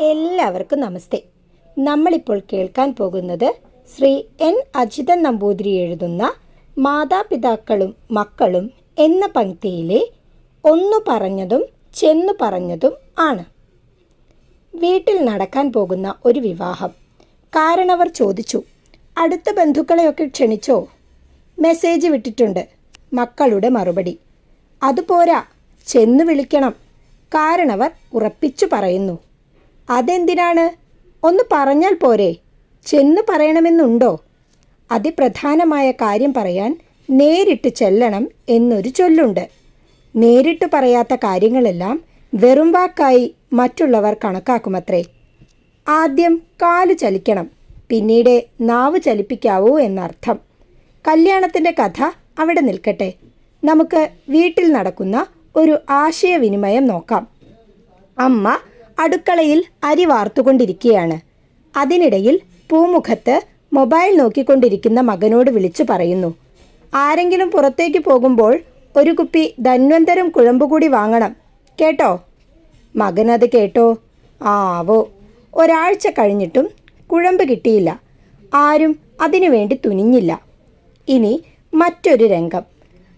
എല്ലാവർക്കും നമസ്തേ. നമ്മളിപ്പോൾ കേൾക്കാൻ പോകുന്നത് ശ്രീ എൻ അജിതൻ നമ്പൂതിരി എഴുതുന്ന മാതാപിതാക്കളും മക്കളും എന്ന പങ്ക്തിയിലെ ഒന്നു പറഞ്ഞതും ചെന്നു പറഞ്ഞതും ആണ്. വീട്ടിൽ നടക്കാൻ പോകുന്ന ഒരു വിവാഹം. കാരണവർ ചോദിച്ചു അടുത്ത ബന്ധുക്കളെയൊക്കെ ക്ഷണിച്ചോ? മെസ്സേജ് വിട്ടിട്ടുണ്ട്. മക്കളുടെ മറുപടി. അതുപോരാ ചെന്ന് വിളിക്കണം. കാരണവർ ഉറപ്പിച്ചു പറയുന്നു. അതെന്തിനാണ്? ഒന്ന് പറഞ്ഞാൽ പോരെ. ചെന്ന് പറയണമെന്നുണ്ടോ? അതിപ്രധാനമായ കാര്യം പറയാൻ നേരിട്ട് ചെല്ലണം എന്നൊരു ചൊല്ലുണ്ട്. നേരിട്ട് പറയാത്ത കാര്യങ്ങളെല്ലാം വെറും വാക്കായി മറ്റുള്ളവർ കണക്കാക്കുമത്രേ. ആദ്യം കാൽ ചലിക്കണം പിന്നീട് നാവ് ചലിപ്പിക്കാവൂ എന്നർത്ഥം. കല്യാണത്തിന്റെ കഥ അവിടെ നിൽക്കട്ടെ. നമുക്ക് വീട്ടിൽ നടക്കുന്ന ഒരു ആശയവിനിമയം നോക്കാം. അമ്മ അടുക്കളയിൽ അരി വാർത്തുകൊണ്ടിരിക്കുകയാണ്. അതിനിടയിൽ പൂമുഖത്ത് മൊബൈൽ നോക്കിക്കൊണ്ടിരിക്കുന്ന മകനോട് വിളിച്ചു പറയുന്നു. ആരെങ്കിലും പുറത്തേക്ക് പോകുമ്പോൾ ഒരു കുപ്പി ധന്വന്തരം കുഴമ്പ് കൂടി വാങ്ങണം. കേട്ടോ? മകനത് കേട്ടോ. ആവോ. ഒരാഴ്ച കഴിഞ്ഞിട്ടും കുഴമ്പ് കിട്ടിയില്ല. ആരും അതിനു വേണ്ടി തുനിഞ്ഞില്ല. ഇനി മറ്റൊരു രംഗം.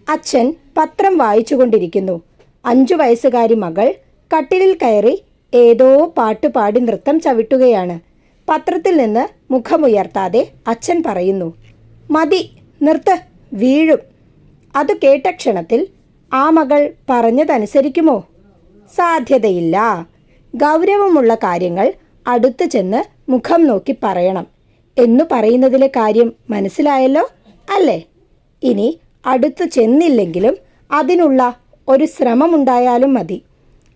അച്ഛൻ പത്രം വായിച്ചുകൊണ്ടിരിക്കുന്നു. അഞ്ചു വയസ്സുകാരി മകൾ കട്ടിലിൽ കയറി ഏതോ പാട്ട് പാടി നൃത്തം ചവിട്ടുകയാണ്. പത്രത്തിൽ നിന്ന് മുഖമുയർത്താതെ അച്ഛൻ പറയുന്നു മതി നിർത്ത് വീഴും. അത് കേട്ട ക്ഷണത്തിൽ ആ മകൾ പറഞ്ഞതനുസരിക്കുമോ? സാധ്യതയില്ല. ഗൗരവമുള്ള കാര്യങ്ങൾ അടുത്ത് ചെന്ന് മുഖം നോക്കി പറയണം. എന്നു പറയുന്നതിലെ കാര്യം മനസ്സിലായല്ലോ അല്ലേ? ഇനി അടുത്ത് ചെന്നില്ലെങ്കിലും അതിനുള്ള ഒരു ശ്രമമുണ്ടായാലും മതി.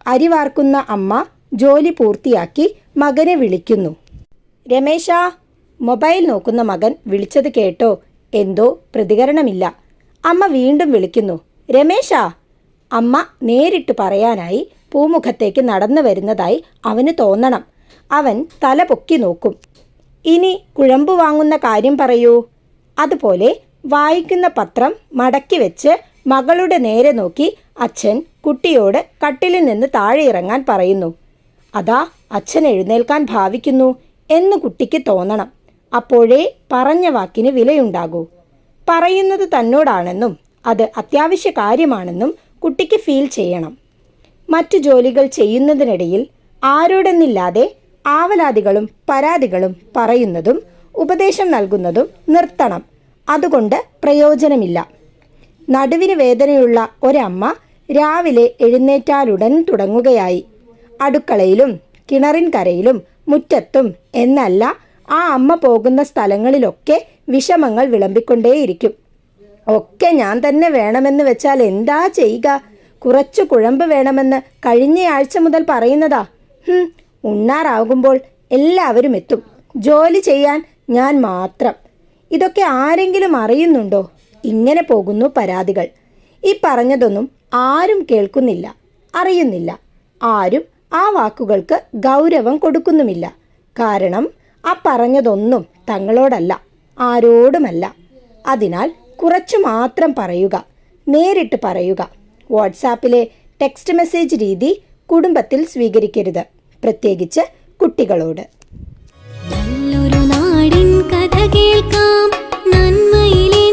അരിവാർക്കുന്ന അമ്മ ജോലി പൂർത്തിയാക്കി മകനെ വിളിക്കുന്നു. രമേശ മൊബൈൽ നോക്കുന്ന മകൻ വിളിച്ചത് കേട്ടോ? എന്തോ പ്രതികരണമില്ല. അമ്മ വീണ്ടും വിളിക്കുന്നു. രമേശ അമ്മ നേരിട്ട് പറയാനായി പൂമുഖത്തേക്ക് നടന്നു വരുന്നതായി അവന് തോന്നണം. അവൻ തല പൊക്കി നോക്കും. ഇനി കുഴമ്പ് വാങ്ങുന്ന കാര്യം പറയൂ. അതുപോലെ വായിക്കുന്ന പത്രം മടക്കി വെച്ച് മകളുടെ നേരെ നോക്കി അച്ഛൻ കുട്ടിയോട് കട്ടിലിൽ നിന്ന് താഴെ ഇറങ്ങാൻ പറയുന്നു. അതാ അച്ഛൻ എഴുന്നേൽക്കാൻ ഭാവിക്കുന്നു എന്ന് കുട്ടിക്ക് തോന്നണം. അപ്പോഴേ പറഞ്ഞ വാക്കിന് വിലയുണ്ടാകൂ. പറയുന്നത് തന്നോടാണെന്നും അത് അത്യാവശ്യ കാര്യമാണെന്നും കുട്ടിക്ക് ഫീൽ ചെയ്യണം. മറ്റു ജോലികൾ ചെയ്യുന്നതിനിടയിൽ ആരോടെന്നില്ലാതെ ആവലാതികളും പരാതികളും പറയുന്നതും ഉപദേശം നൽകുന്നതും നിർത്തണം. അതുകൊണ്ട് പ്രയോജനമില്ല. നടുവിന് വേദനയുള്ള ഒരമ്മ രാവിലെ എഴുന്നേറ്റാലുടൻ തുടങ്ങുകയായി. അടുക്കളയിലും കിണറിൻ കരയിലും മുറ്റത്തും എന്നല്ല ആ അമ്മ പോകുന്ന സ്ഥലങ്ങളിലൊക്കെ വിഷമങ്ങൾ വിളമ്പിക്കൊണ്ടേയിരിക്കും. ഒക്കെ ഞാൻ തന്നെ വേണമെന്ന് വെച്ചാൽ എന്താ ചെയ്യുക? കുറച്ചു കുഴമ്പ് വേണമെന്ന് കഴിഞ്ഞയാഴ്ച മുതൽ പറയുന്നതാ. ഉണ്ണാറാകുമ്പോൾ എല്ലാവരും എത്തും. ജോലി ചെയ്യാൻ ഞാൻ മാത്രം. ഇതൊക്കെ ആരെങ്കിലും അറിയുന്നുണ്ടോ? ഇങ്ങനെ പോകുന്നു പരാതികൾ. ഈ പറഞ്ഞതൊന്നും ആരും കേൾക്കുന്നില്ല അറിയുന്നില്ല. ആരും ആ വാക്കുകൾക്ക് ഗൗരവം കൊടുക്കുന്നുമില്ല. കാരണം ആ പറഞ്ഞതൊന്നും തങ്ങളോടല്ല ആരോടുമല്ല. അതിനാൽ കുറച്ചു മാത്രം പറയുക നേരിട്ട് പറയുക. വാട്സാപ്പിലെ ടെക്സ്റ്റ് മെസ്സേജ് രീതി കുടുംബത്തിൽ സ്വീകരിക്കരുത് പ്രത്യേകിച്ച് കുട്ടികളോട്. നല്ലൊരു നാടിൻ കഥ കേൾക്കാം. നന്മയിലെ